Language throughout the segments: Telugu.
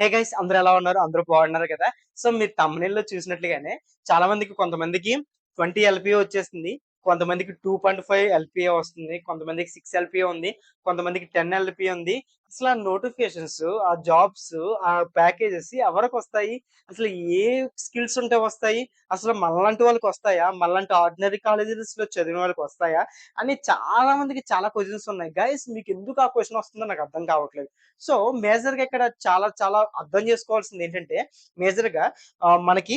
హే గైస్ అందరూ ఎలా ఉన్నారు? అందరూ బాగున్నారు కదా? సో మీరు thumbnail చూసినట్లుగానే చాలా మందికి కొంతమందికి ట్వంటీ ఎల్పి వచ్చేసింది. కొంతమందికి టూ పాయింట్ ఫైవ్ ఎల్పిఏ వస్తుంది కొంతమందికి సిక్స్ ఎల్పిఏ ఉంది కొంతమందికి టెన్ ఎల్పిఏ ఉంది. అసలు ఆ నోటిఫికేషన్స్ ఆ జాబ్స్ ఆ ప్యాకేజెస్ ఎవరికి వస్తాయి? అసలు ఏ స్కిల్స్ ఉంటే వస్తాయి? అసలు మళ్ళంటి వాళ్ళకి వస్తాయా? మళ్ళంటి ఆర్డినరీ కాలేజెస్లో చదివిన వాళ్ళకి వస్తాయా? అని చాలా మందికి చాలా క్వశ్చన్స్ ఉన్నాయి. గైస్ మీకు ఎందుకు ఆ క్వశ్చన్ వస్తుందో నాకు అర్థం కావట్లేదు. సో మేజర్గా ఇక్కడ చాలా చాలా అర్థం చేసుకోవాల్సింది ఏంటంటే మేజర్గా మనకి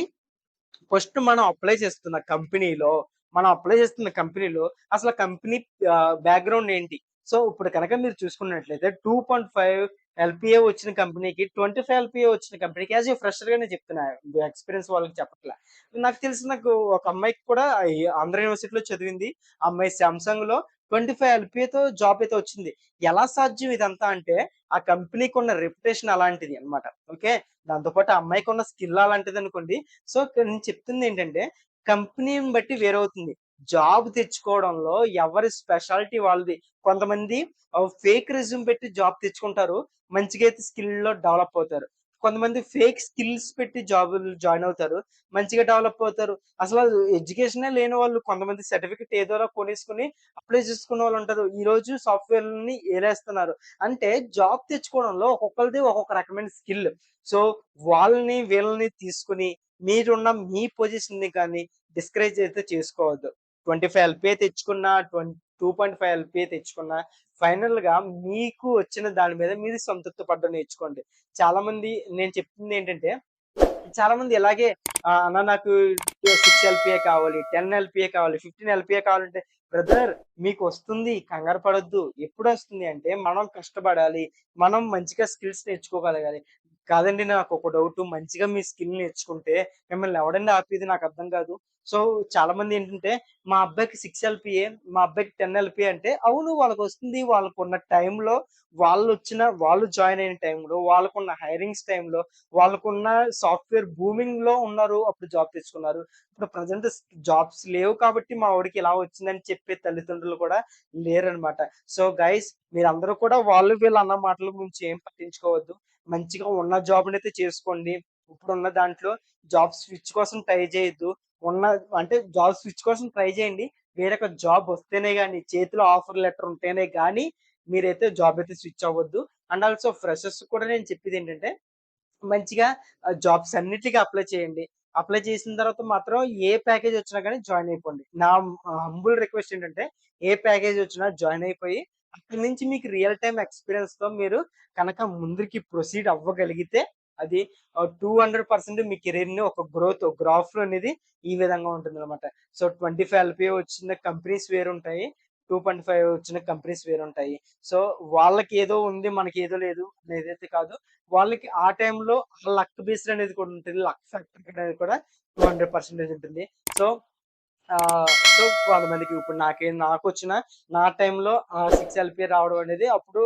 ఫస్ట్ మనం అప్లై చేస్తున్న కంపెనీలో మనం అప్లై చేస్తున్న కంపెనీలో అసలు కంపెనీ బ్యాక్గ్రౌండ్ ఏంటి? సో ఇప్పుడు కనుక మీరు చూసుకున్నట్లయితే టూ పాయింట్ ఫైవ్ ఎల్పిఏ వచ్చిన కంపెనీకి ట్వంటీ ఫైవ్ ఎల్పిఏ వచ్చిన కంపెనీకి యాజ్ ఏ ఫ్రెషర్ గానే చెప్తున్నా. ఎక్స్పీరియన్స్ వాళ్ళకి చెప్పట్లే. నాకు తెలిసి నాకు ఒక అమ్మాయికి కూడా ఆంధ్ర యూనివర్సిటీలో చదివింది. ఆ అమ్మాయి సామ్సంగ్లో ట్వంటీ ఫైవ్ ఎల్పిఏతో జాబ్ అయితే వచ్చింది. ఎలా సాధ్యం ఇదంతా అంటే ఆ కంపెనీకి ఉన్న రెప్యుటేషన్ అలాంటిది అన్నమాట. ఓకే దాంతోపాటు ఆ అమ్మాయికి ఉన్న స్కిల్ అలాంటిది అనుకోండి. సో నేను చెప్తుంది ఏంటంటే కంపెనీని బట్టి వేరవుతుంది. జాబ్ తెచ్చుకోవడంలో ఎవరి స్పెషాలిటీ వాళ్ళది. కొంతమంది ఫేక్ రెజ్యూమ్ పెట్టి జాబ్ తెచ్చుకుంటారు. మంచిగా అయితే స్కిల్లో డెవలప్ అవుతారు. కొంతమంది ఫేక్ స్కిల్స్ పెట్టి జాబ్ జాయిన్ అవుతారు మంచిగా డెవలప్ అవుతారు. అసలు ఎడ్యుకేషనే లేని వాళ్ళు కొంతమంది సర్టిఫికెట్ ఏదో కొనేసుకుని అప్లై చేసుకునే వాళ్ళు ఉంటారు. ఈ రోజు సాఫ్ట్వేర్ని ఏలేస్తున్నారు. అంటే జాబ్ తెచ్చుకోవడంలో ఒక్కొక్కరిది ఒక్కొక్క రకమైన స్కిల్ సో వాళ్ళని వీళ్ళని తీసుకుని మీరున్న మీ పొజిషన్ని కానీ డిస్కరేజ్ అయితే చేసుకోవద్దు. ట్వంటీ ఫైవ్ ఎల్పీఏ తెచ్చుకున్న twenty two point five LPA తెచ్చుకున్న ఫైనల్గా మీకు వచ్చిన దాని మీద మీరు సంతృప్తి పడ్డం నేర్చుకోండి. చాలా మంది నేను చెప్తుంది ఏంటంటే చాలా మంది ఇలాగే అన్న నాకు సిక్స్ ఎల్పిఏ కావాలి టెన్ ఎల్పిఏ కావాలి ఫిఫ్టీన్ ఎల్పిఏ కావాలంటే బ్రదర్ మీకు వస్తుంది కంగారు పడొద్దు. ఎప్పుడు వస్తుంది అంటే మనం కష్టపడాలి మనం మంచిగా స్కిల్స్ నేర్చుకోగలగాలి. కాదండి నాకు ఒక డౌట్. మంచిగా మీ స్కిల్ నేర్చుకుంటే మిమ్మల్ని ఎవడండి ఆపేది నాకు అర్థం కాదు. సో చాలా మంది ఏంటంటే మా అబ్బాయికి సిక్స్ ఎల్పిఏ మా అబ్బాయికి టెన్ ఎల్పిఏ అంటే అవును వాళ్ళకి వస్తుంది వాళ్ళకు ఉన్న టైంలో వాళ్ళు వచ్చిన వాళ్ళు జాయిన్ అయిన టైంలో వాళ్ళకున్న హైరింగ్స్ టైంలో వాళ్ళకున్న సాఫ్ట్వేర్ బూమింగ్లో ఉన్నారు అప్పుడు జాబ్ తెచ్చుకున్నారు. ఇప్పుడు ప్రజెంట్ జాబ్స్ లేవు కాబట్టి మా వాడికి ఇలా వచ్చిందని చెప్పే తల్లిదండ్రులు కూడా లేరనమాట సో గైస్ మీరందరూ కూడా వాళ్ళు వీళ్ళు అన్న మాటల గురించి ఏం పట్టించుకోవద్దు. మంచిగా ఉన్న జాబ్ అయితే చేసుకోండి. ఇప్పుడున్న దాంట్లో జాబ్ స్విచ్ కోసం ట్రై చేయొద్దు. ఉన్న అంటే జాబ్ స్విచ్ కోసం ట్రై చేయండి. వేరొక జాబ్ వస్తేనే కానీ చేతిలో ఆఫర్ లెటర్ ఉంటేనే కానీ మీరైతే జాబ్ అయితే స్విచ్ అవ్వద్దు. అండ్ ఆల్సో ఫ్రెషర్స్ కూడా నేను చెప్పేది ఏంటంటే మంచిగా జాబ్స్ అన్నిటికీ అప్లై చేయండి. అప్లై చేసిన తర్వాత మాత్రం ఏ ప్యాకేజ్ వచ్చినా కానీ జాయిన్ అయిపోండి. నా హంబుల్ రిక్వెస్ట్ ఏంటంటే ఏ ప్యాకేజ్ వచ్చినా జాయిన్ అయిపోయి అక్కడి నుంచి మీకు రియల్ టైం ఎక్స్పీరియన్స్తో మీరు కనుక ముందుకి ప్రొసీడ్ అవ్వగలిగితే అది టూ హండ్రెడ్ పర్సెంట్ మీ కెరీర్ని ఒక గ్రోత్ గ్రాఫ్ అనేది ఈ విధంగా ఉంటుంది అనమాట సో ట్వంటీ ఫైవ్ ఎల్పీ వచ్చిన కంపెనీస్ వేరు ఉంటాయి టూ పాయింట్ ఫైవ్ వచ్చిన కంపెనీస్ వేరు ఉంటాయి సో వాళ్ళకి ఏదో ఉంది మనకి ఏదో లేదు అనేది అయితే కాదు. వాళ్ళకి ఆ టైంలో లక్ బేస్డ్ అనేది కూడా ఉంటుంది లక్ ఫ్యాక్టర్ అనేది కూడా టూ హండ్రెడ్ పర్సెంటేజ్ ఉంటుంది. సో సో కొంతమందికి ఇప్పుడు నాకే నాకు వచ్చిన నా టైంలో సిక్స్ ఎల్పిఏ రావడం అనేది అప్పుడు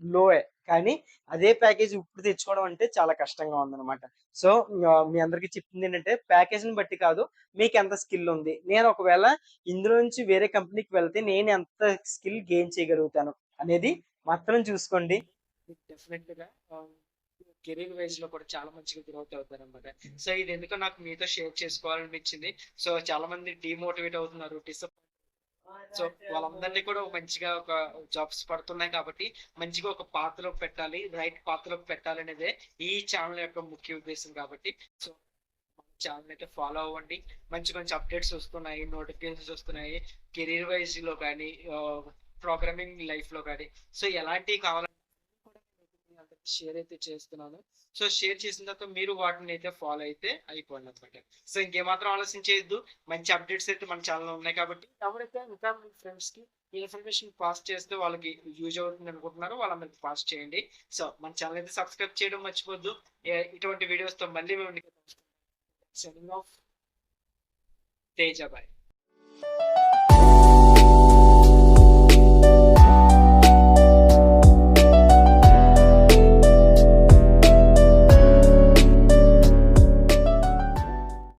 లోయే. కానీ అదే ప్యాకేజ్ ఇప్పుడు తెచ్చుకోవడం అంటే చాలా కష్టంగా ఉందన్నమాట. సో మీ అందరికి చెప్తుంది ఏంటంటే ప్యాకేజ్ని బట్టి కాదు మీకు ఎంత స్కిల్ ఉంది. నేను ఒకవేళ ఇందులో నుంచి వేరే కంపెనీకి వెళ్తే నేను ఎంత స్కిల్ గెయిన్ చేయగలుగుతాను అనేది మాత్రం చూసుకోండి. డెఫినెట్గా కెరీర్ వైజ్లో కూడా చాలా మంచిగా గ్రోత్ అవుతారు అనమాట సో ఇది ఎందుకో నాకు మీతో షేర్ చేసుకోవాలనిపించింది. సో చాలా మంది డిమోటివేట్ అవుతున్నారు డిసప్పాయింట్ సో వాళ్ళందరినీ కూడా మంచిగా ఒక జాబ్స్ పడుతున్నాయి కాబట్టి మంచిగా ఒక పాత్రలోకి పెట్టాలి రైట్ పాత్రలోకి పెట్టాలి అనేదే ఈ ఛానల్ యొక్క ముఖ్య ఉద్దేశం కాబట్టి. సో ఛానల్ అయితే ఫాలో అవ్వండి. మంచి మంచి అప్డేట్స్ వస్తున్నాయి నోటిఫికేషన్స్ వస్తున్నాయి. కెరీర్ వైజ్లో కానీ ప్రోగ్రామింగ్ లైఫ్లో కానీ. సో ఎలాంటివి కావాలంటే షేర్ అయితే చేస్తున్నాను. సో షేర్ చేసిన తర్వాత మీరు వాటిని అయితే ఫాలో అయితే అయిపోండి అనమాట సో ఇంకేమాత్రం ఆలోచించేయద్దు. మంచి అప్డేట్స్ అయితే మన ఛానల్ ఉన్నాయి కాబట్టి. ఎవరైతే ఇంకా మీ ఫ్రెండ్స్కి ఇన్ఫర్మేషన్ పాస్ చేస్తే వాళ్ళకి యూజ్ అవుతుంది అనుకుంటున్నారో వాళ్ళందరికి పాస్ చేయండి. సో మన ఛానల్ అయితే సబ్స్క్రైబ్ చేయడం మర్చిపోద్దు. ఇటువంటి వీడియోస్తో మళ్ళీ మేము సెండింగ్ ఆఫ్ తేజాబాయ్